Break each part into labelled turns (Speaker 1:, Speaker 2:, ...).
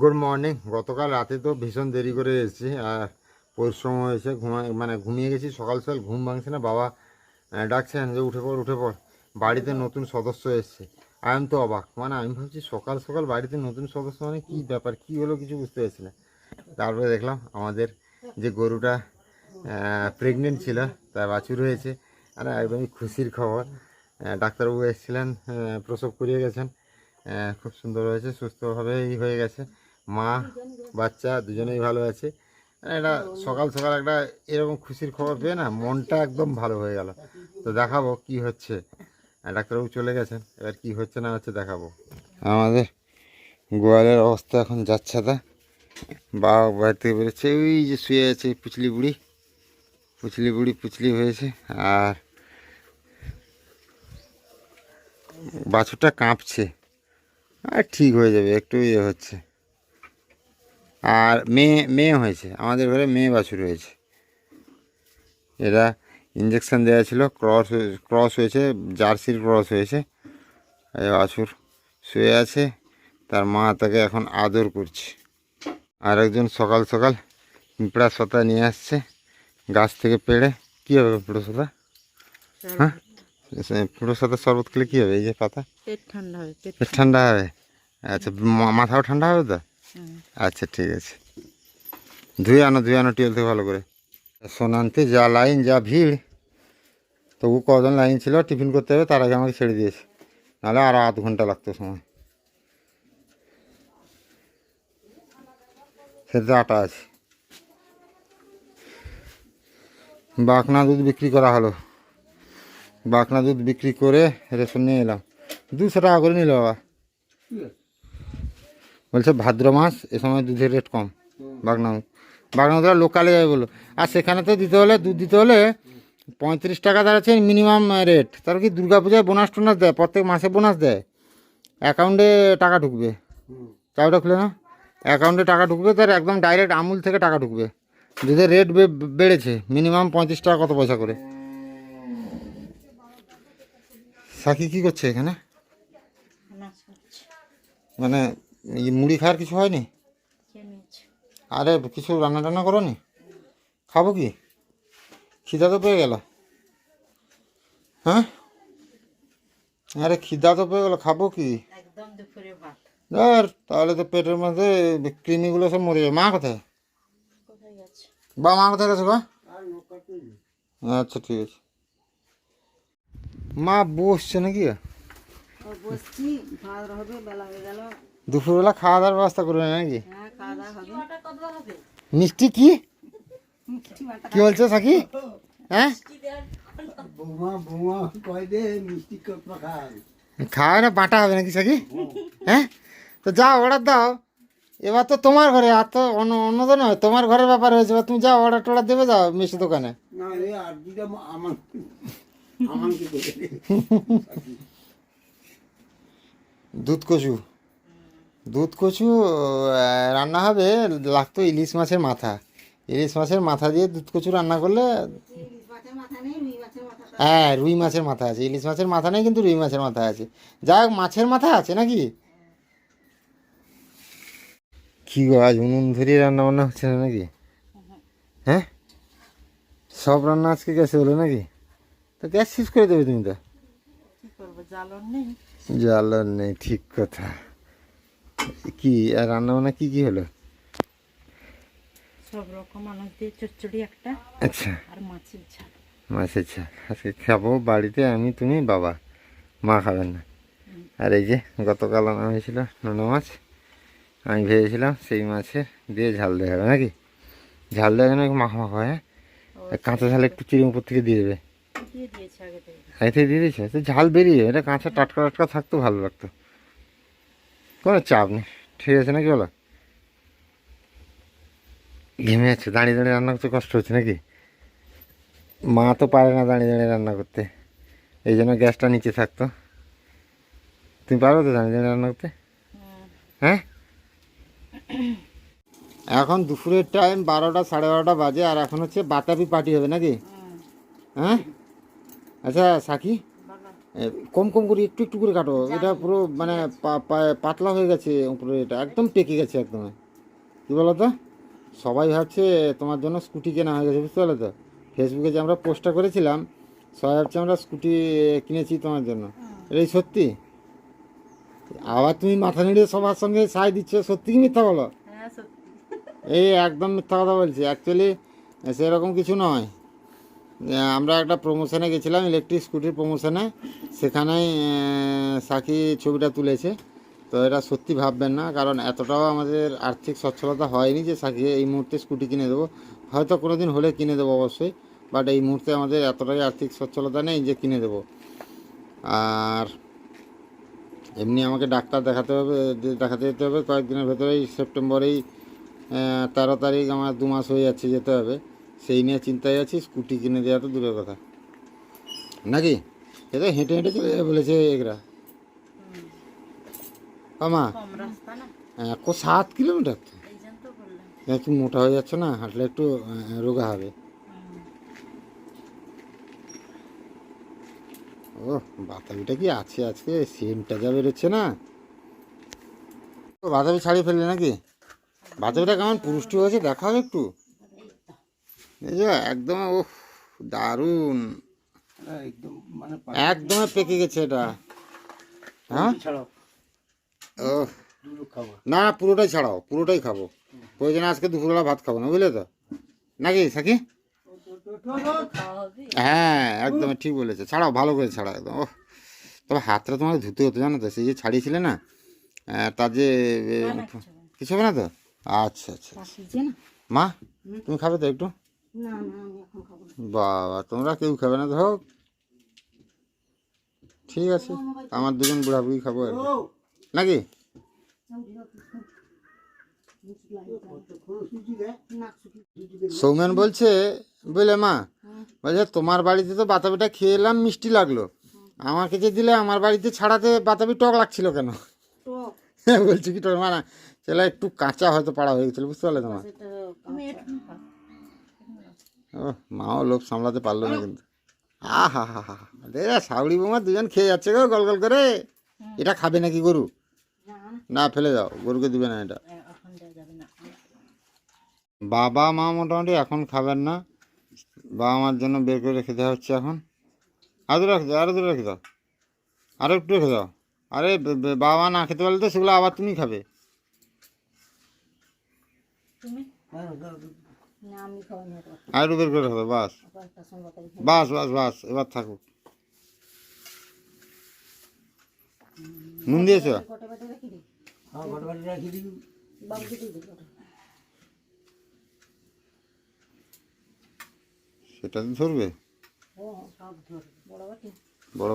Speaker 1: Good morning গতকাল রাতে তো ভীষণ দেরি করে এসেছি আর পরিশ্রম হয়েছে, ঘুমায় মানে ঘুমিয়ে গেছি। সকাল সকাল ঘুম ভাঙছে না, বাবা ডাকছেন যে উঠে পড় উঠে পড়। বাড়িতে নতুন সদস্য এসছে। আমি তো অবাক। মানে আমি ভাবছি সকাল সকাল বাড়িতে নতুন সদস্য মানে কী ব্যাপার, কী হলো কিছু বুঝতে পারছি না। তারপরে দেখলাম আমাদের যে গরুটা প্রেগনেন্ট ছিল, তার বাছুর হয়েছে। আর একদমই খুশির খবর ডাক্তারবাবু এসেছিলেন প্রসব করিয়ে গেছেন। খুব সুন্দর হয়েছে, সুস্থভাবেই হয়ে গেছে। মা, বাচ্চা, দুজনেই ভালো আছে। আর এটা সকাল সকাল একটা এরকম খুশির খবর পেয়ে না মনটা একদম ভালো হয়ে গেল। তো দেখাবো কি হচ্ছে। ডাক্তারবাবু চলে গেছেন, এবার কি হচ্ছে না হচ্ছে দেখাবো। আমাদের গোয়ালের অবস্থা এখন যাচ্ছে তা। বা বাড়ি থেকে বেরোচ্ছে ওই যে শুয়ে আছে পুচলি বুড়ি। পুচলি বুড়ি পুচলি হয়েছে, আর বাছুরটা কাঁপছে। আর ঠিক হয়ে যাবে, একটু ইয়ে হচ্ছে। আর মেয়ে মেয়ে হয়েছে। আমাদের ঘরে মেয়ে বাছুর হয়েছে। এরা ইঞ্জেকশান দেওয়া ছিল ক্রস ক্রস হয়েছে জার্সির ক্রস হয়েছে। এই বাছুর শুয়ে আছে তার মা তাকে এখন আদর করছে। আর একজন সকাল সকাল পিঁপড়া সতা নিয়ে আসছে গাছ থেকে পেড়ে। কী হবে পিঁপড়ো সতা হ্যাঁ? পিঁপড়ো সতা শরবত খেলে কী হবে? এই যে পাতা?
Speaker 2: পেট ঠান্ডা হবে পেট
Speaker 1: ঠান্ডা হবে? আচ্ছা মাথাও ঠান্ডা হবে তো। আচ্ছা ঠিক আছে। ধুয়ে আনো ধুয়ে আনো টিউল থেকে ভালো করে। সোনান্তে যা লাইন, যা ভিড়, তবু কজন লাইন ছিল, টিফিন করতে হবে, তার আগে আমাকে ছেড়ে দিয়েছে। নাহলে আরও আধ ঘণ্টা লাগতো সময়। সেটা আটা আছে। বাকনা দুধ বিক্রি করা হলো। বাকনা দুধ বিক্রি করে রেশন নিয়ে এলাম। দুশো টাকা করে নিল বাবা। বলছে ভাদ্র মাস এ সময় দুধের রেট কম। বাগনা বাগনাদরা লোকালে যাবে বলো আর সেখানে তো দিতে হলে দুধ দিতে হলে পঁয়ত্রিশ টাকা দাঁড়াচ্ছে মিনিমাম রেট তার কি দুর্গা পূজায় বোনাস টোনাস দেয়? প্রত্যেক মাসে বোনাস দেয়? অ্যাকাউন্টে টাকা ঢুকবে। চাউটা খুলে না অ্যাকাউন্টে টাকা ঢুকবে তার একদম ডাইরেক্ট আমুল থেকে টাকা ঢুকবে। দুধের রেট বেড়েছে মিনিমাম পঁয়ত্রিশ টাকা কত পয়সা করে? সাকি কি করছে এখানে? মানে মুড়ি খাওয়ার কিছু হয়নি? আরে কিছু রান্না টান্না করো নি খাব কি? খিদা তো পেয়ে গেল। হ্যাঁ? আরে খিদা তো পেয়ে গেল খাব কি?
Speaker 2: একদম দুপুরে ভাত।
Speaker 1: আর তাহলে তো পেটের মধ্যে কৃমিগুলো সব মরে যাবে। মা কোথায়?
Speaker 2: কোথায়
Speaker 1: বা মা কোথায় গেছে বা? আচ্ছা ঠিক আছে। মা বসছে নাকি?
Speaker 2: বসছি ভাত হবে বেলা হয়ে গেল।
Speaker 1: দুপুরবেলা খাওয়া দাওয়ার ব্যবস্থা করবে নাকি?
Speaker 2: হ্যাঁ
Speaker 1: মিষ্টি কি
Speaker 2: মিষ্টি
Speaker 1: কি? বলছো সাকি? হ্যাঁ?
Speaker 3: বৌমা বৌমা কয় দে মিষ্টি কপা খায়?
Speaker 1: খাওয়া না বাটা হবে নাকি সাকি? হ্যাঁ? তো যাও অর্ডার দাও। এবার তো তোমার ঘরে আর তো অন্য অন্য তো নয় তোমার ঘরের ব্যাপার হয়েছে। এবার তুমি যাও অর্ডার টর্ডার দেবে যাও মিষ্টি দোকানে। দুধ কচু। দুধ কচু রান্না হবে লাগতো ইলিশ মাছের মাথা। ইলিশ মাছের মাথা দিয়ে দুধ কচু রান্না করলে হ্যাঁ রুই মাছের মাথা আছে। ইলিশ মাছের মাথা নেই কিন্তু রুই মাছের মাথা আছে। যা মাছের মাথা আছে নাকি? কি গো আজ উনুন ধরিয়ে রান্না বান্না হচ্ছে না নাকি? হ্যাঁ? সব রান্না আজকে গ্যাসে হলো নাকি? তো গ্যাস শেষ করে দেবে তুমি তো।
Speaker 2: জ্বালন নেই।
Speaker 1: জ্বালার নেই ঠিক কথা। কি আর রান্না বান্না কি কি হলো?
Speaker 2: সব রকম আনাজ দিয়ে চচ্চড়ি একটা
Speaker 1: আচ্ছা।
Speaker 2: আর মাছের ঝাল।
Speaker 1: মাছের ঝাল। আজকে খাব বাড়িতে আমি তুমি বাবা। মা খাবেন না। আর এই যে গতকাল আনা হয়েছিল নোনা মাছ আমি ভেবেছিলাম সেই মাছে দিয়ে ঝাল দেওয়া হবে নাকি? ঝাল দেওয়া যেন মাখা মাখা হয়? হ্যাঁ কাঁচা ঝাল একটু চিড়ি উপর থেকে দিয়ে দেবে।
Speaker 2: আগে থেকে।
Speaker 1: দিয়ে দিয়েছে? তো ঝাল বেরিয়ে যাবে। এটা কাঁচা টাটকা টাটকা থাকতো ভালো লাগতো। কোনো চাপ নেই। ঠিক আছে নাকি বলো? ঘেমে যাচ্ছে, দাঁড়িয়ে দাঁড়িয়ে রান্না করতে কষ্ট হচ্ছে নাকি? মা তো পারে না দাঁড়িয়ে দাঁড়িয়ে রান্না করতে। এই জন্য গ্যাসটা নিচে থাকতো। তুমি পারো তো দাঁড়িয়ে দাঁড়িয়ে রান্না করতে? হ্যাঁ? এখন দুপুরের টাইম বারোটা, সাড়ে বারোটা বাজে, আর এখন হচ্ছে বাতাবি পার্টি হবে নাকি? হ্যাঁ? আচ্ছা সাকি? কম কম করে একটু একটু করে কাটো। এটা পুরো মানে পাতলা হয়ে গেছে উপরে এটা। একদম পেকে গেছে একদম। কী বলো তো? সবাই ভাবছে তোমার জন্য স্কুটি কেনা হয়ে গেছে বুঝতে পারলে তো? ফেসবুকে যে আমরা পোস্টটা করেছিলাম সবাই ভাবছে আমরা স্কুটি কিনেছি তোমার জন্য। এটাই সত্যি? আবার তুমি মাথা নেড়ে সবার সঙ্গে সাই দিচ্ছ সত্যি কি মিথ্যা বলো?
Speaker 2: হ্যাঁ
Speaker 1: এই একদম মিথ্যা কথা বলছি। অ্যাকচুয়ালি সেরকম কিছু নয়। আমরা একটা প্রমোশনে গেছিলাম ইলেকট্রিক স্কুটির প্রমোশনে সেখানেই সাকি ছবিটা তুলেছে। তো এটা সত্যি ভাববেন না, কারণ এতটাও আমাদের আর্থিক সচ্ছলতা হয়নি যে সাকি এই মুহূর্তে স্কুটি কিনে দেবো। হয়তো কোনো দিন হলে কিনে দেবো অবশ্যই বাট এই মুহূর্তে আমাদের এতটাই আর্থিক সচ্ছলতা নেই যে কিনে দেবো। আর এমনি আমাকে ডাক্তার দেখাতে হবে দেখাতে যেতে হবে। কয়েকদিনের ভেতরেই সেপ্টেম্বরেই তেরো তারিখ আমার দু মাস হয়ে যাচ্ছে যেতে হবে। সেই নিয়ে চিন্তায় আছি স্কুটি কিনে দেওয়া তো দূরের কথা। নাকি? এটা হেঁটে হেঁটে চলে যাবে বলেছে এগরা। আমা
Speaker 2: রাস্তা
Speaker 1: একশো সাত কিলোমিটার তো। একটু মোটা হয়ে যাচ্ছে না হাঁটলে একটু রোগা হবে। ও বাতাবিটা কি আছে আজকে? সেমটা যা বেরোচ্ছে না। বাতাবি ছাড়িয়ে ফেললে নাকি? বাতাবিটা কেমন পুরুষ্টি হয়েছে দেখা হবে একটু। এই যে একদম ও দারুণ।
Speaker 3: একদম মানে
Speaker 1: একদম পেকে গেছে এটা। হ্যাঁ?
Speaker 3: ছাড়াও।
Speaker 1: ও না পুরোটাই ছাড়াও পুরোটাই খাব। প্রয়োজনে আজকে দুপুরবেলা ভাত খাব না বুঝলে তো? নাকি সাকি? হ্যাঁ একদম ঠিক বলেছে। ছাড়াও ভালো করে ছাড়াও একদম ও তবে হাতটা তোমাকে ধুতে হতো জানো তো? সেই যে ছাড়িয়েছিলে না তার যে কিছু হবে না। তো? আচ্ছা আচ্ছা মা তুমি খাবে তো একটু?
Speaker 2: না না আমি এখন খাব না।
Speaker 1: বাবা তোমরা কেউ খাবে না হোক ঠিক আছে আমার দুজন বুড়া বুড়ি খাব আর নাকি? সৌমেন বলছে বুঝলে মা বলছে তোমার বাড়িতে তো বাতাবিটা খেয়ে এলাম মিষ্টি লাগল। আমাকে যে দিলে আমার বাড়িতে ছাড়াতে বাতাবি টক লাগছিল কেন? বলছি কি টক? মানে সেটা একটু কাঁচা হয়তো পাড়া হয়ে গেছিল বুঝতে পারলে তোমার
Speaker 2: সেটা তুমি একটু খাও
Speaker 1: ও মাও লোক সামলাতে পারল না কিন্তু। আ হা হা হা সাউরি বোমা দুজন খেয়ে যাচ্ছে গো গল গল করে। এটা খাবে নাকি গরু?
Speaker 2: না।
Speaker 1: না ফেলে দাও গরুকে দিবে না এটা।
Speaker 2: না।
Speaker 1: বাবা মা মোটামুটি এখন খাবেন না। বাবা মার জন্য বের করে রেখে দেওয়া হচ্ছে এখন। আরও রেখে দাও আরও দূরে রেখে দাও। আরও একটু রেখে দাও। আরে বাবা মা না খেতে পারলে তো সেগুলো আবার তুমি খাবে।
Speaker 2: তুমি? তো
Speaker 1: আর বের করে দাও বাস।
Speaker 2: তাই
Speaker 1: বাস বাস বাস এবার থাকুক নুন দিয়েছ?
Speaker 3: হ্যাঁ
Speaker 1: সেটা তো ধরবে।
Speaker 2: বড় বাটি।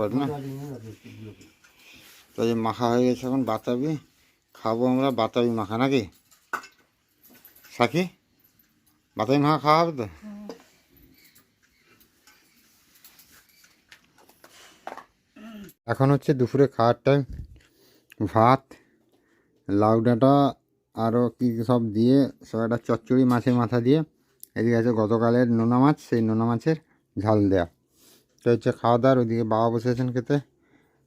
Speaker 1: বাট না?
Speaker 3: ঘটবাটি নিয়ে রাখি দিবি।
Speaker 1: তো যে মাখা হয়ে গেছে এখন বাতাবি। খাব আমরা বাতাবি মাখা নাকি? সাকি? বাতাবি মাখা খাওয়া হবে তো এখন হচ্ছে দুপুরে খাওয়ার টাইম ভাত, লাউ ডাঁটা আরও কী কী সব দিয়ে, সব একটা চচ্চড়ি মাছের মাথা দিয়ে। এদিকে আছে গতকালের নোনা মাছ, সেই নোনা মাছের ঝাল দেয়া। তো হচ্ছে খাওয়া দাওয়ার ওইদিকে বাবা বসেছেন খেতে।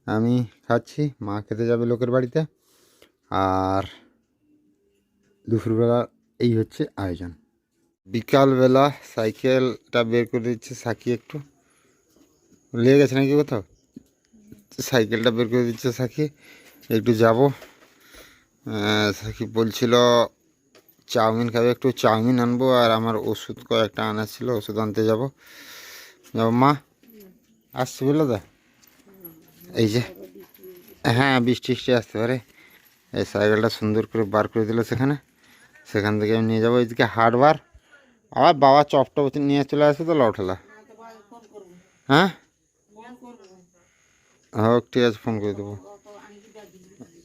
Speaker 1: আমি খাচ্ছি, মা খেতে যাবে লোকের বাড়িতে। আর দুপুরবেলা এই হচ্ছে আয়োজন। বিকালবেলা সাইকেলটা বের করে দিচ্ছে সাকি একটু। লেগে গেছে নাকি কোথাও? সাইকেলটা বের করে দিচ্ছে সাকি। একটু যাব। সাকি বলছিল, চাউমিন খাবে, একটু চাউমিন আনব আর আমার ওষুধ কয়েকটা আনার ছিল, ওষুধ আনতে যাব। যাব, মা? আসছি বুঝলো তো? এই যে হ্যাঁ বৃষ্টি টিষ্টি আসতে পারে। এই সাইকেলটা সুন্দর করে বার করে দিল সেখানে। সেখান থেকে আমি নিয়ে যাব। এইদিকে হাটবার। আবার বাবা চপ টপ নিয়ে চলে আসবে তো লঠেলা হ্যাঁ? হোক ঠিক আছে ফোন করে দেবো।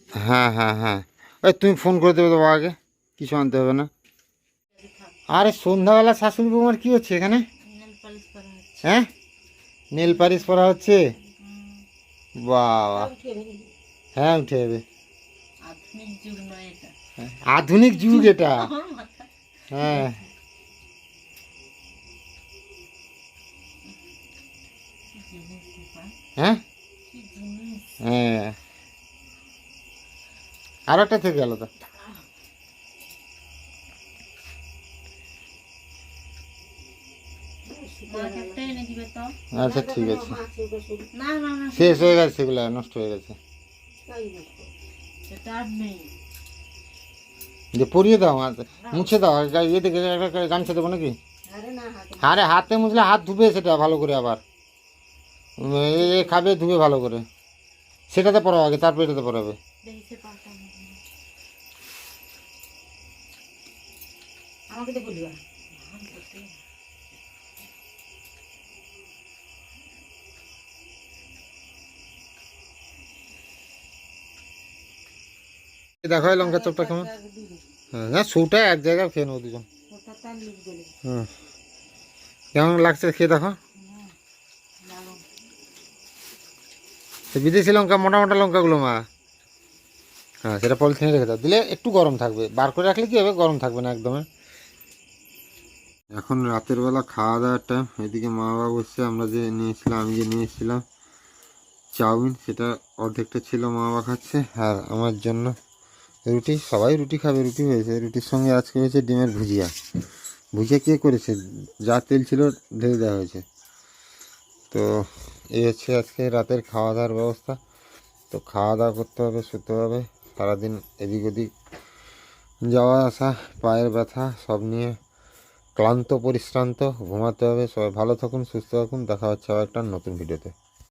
Speaker 1: হ্যাঁ হ্যাঁ হ্যাঁ। ওই তুমি ফোন করে দেবে তো বাবাকে কিছু আনতে হবে না। আরে সন্ধ্যাবেলা শাশুড়ি বৌমার কী হচ্ছে এখানে? হ্যাঁ? নেল পালিশ করা হচ্ছে? বাবা। হ্যাঁ উঠে যাবে।
Speaker 2: আধুনিক যুগ এটা।
Speaker 1: হ্যাঁ। হ্যাঁ? হ্যাঁ। আর একটা থেকে তো। আচ্ছা ঠিক আছে। শেষ হয়ে গেছে সেগুলো নষ্ট হয়ে গেছে। যে পরিয়ে দাও মুছে দাও ইয়ে থেকে একটা গামছা দেবো নাকি? আরে হাতে মুছলে হাত ধুবে সেটা ভালো করে আবার। এ খাবে ধুবে ভালো করে। সেটাতে পড়াও আগে তারপর এটাতে পড়াবে।
Speaker 2: আমাকে তো বলবা
Speaker 1: দেখো লঙ্কা চপটা কেমন? হ্যাঁ না সুটা এক জায়গায় খেয়ে নেব দুজন। হুম কেমন লাগছে খেয়ে দেখো? বিদেশি লঙ্কা, মোটা মোটা লঙ্কাগুলো মা। হ্যাঁ সেটা পলিথিনে রেখে দাও। দিলে একটু গরম থাকবে। বার করে রাখলে কি হবে? গরম থাকবে না একদম। এখন রাতের বেলা খাওয়া দাওয়ার টাইম এদিকে মা বাবা বসছে, আমরা যে নিয়েছিলাম, আমি যে নিয়ে এসেছিলাম চাউমিন, সেটা অর্ধেকটা ছিল, মা বাবা খাচ্ছে। আর আমার জন্য রুটি, সবাই রুটি খাবে, রুটি হয়েছে। রুটির সঙ্গে আজকে হয়েছে ডিমের ভুজিয়া। ভুজিয়া কে করেছে? যা তেল ছিল, ঢেলে দেওয়া হয়েছে। তো হচ্ছে আজকে রাতের খাওয়া দাওয়ার ব্যবস্থা। তো খাওয়া দাওয়া করতে হবে, শুতে হবে। সারাদিন এদিক ওদিক যাওয়া, আসা, পায়ের ব্যথা, সব নিয়ে ক্লান্ত, পরিশ্রান্ত ঘুমাতে হবে। সবাই ভালো থাকুন, সুস্থ থাকুন। দেখা হচ্ছে আবার একটা নতুন ভিডিওতে।